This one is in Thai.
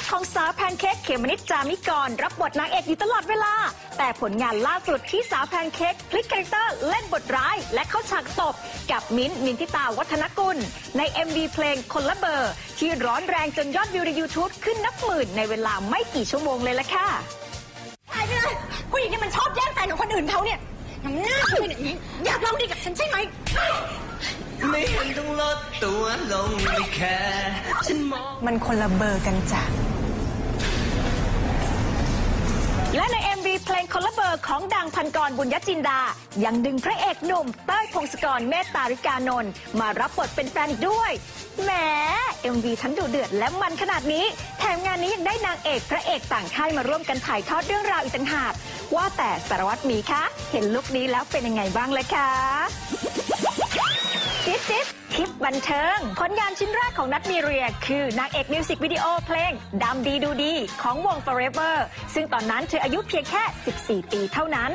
กของสาวแพนเค้กเขมมนิดจามิกร รับบทนางเอกอยู่ตลอดเวลา แต่ผลงานล่าสุดที่สาวแพนเค้กพลิกคาแรคเตอร์เล่นบทร้ายและเข้าฉากตบ กับมิ้นท์มินทิตาวัฒนกุล ใน MV เพลงคนละเบอร์ ที่ร้อนแรงจนยอดวิวใน YouTube ขึ้นนับหมื่นในเวลาไม่กี่ชั่วโมงเลยละค่ะหายไปเลยผู้หญิงที่มันชอบแย่งแฟนของคนอื่นเขาเนี่ยน้ำหน้าเธออย่างนี้อยากลองดีกับฉันใช่ไหม ไม่เห็นต้องลดตัวลงไม่แค่ฉันมองมันคนละเบอร์กันจ้ะ และใน MV เพลงคนละเบอร์ของดังพันกรบุญยจินดา ยังดึงพระเอกหนุ่มเต้ยพงศกรเมตตาริกานนท์มารับบทเป็นแฟนอีกด้วยแหม MV ทั้งดูเดือดและมันขนาดนี้ แถมงานนี้ยังได้นางเอกพระเอกต่างค่ายมาร่วมกันถ่ายทอดเรื่องราวอีกต่างหากว่าแต่สารวัตรหมีคะ เห็นลุคนี้แล้วเป็นยังไงบ้างเลยคะันเทิง ผลงานชิ้นแรกของนัทมีเรีย คือนางเอกมิวสิกวิดีโอเพลงดำดีดูดี ของวง Forever ซึ่งตอนนั้นเธออายุเพียงแค่ 14 ปีเท่านั้น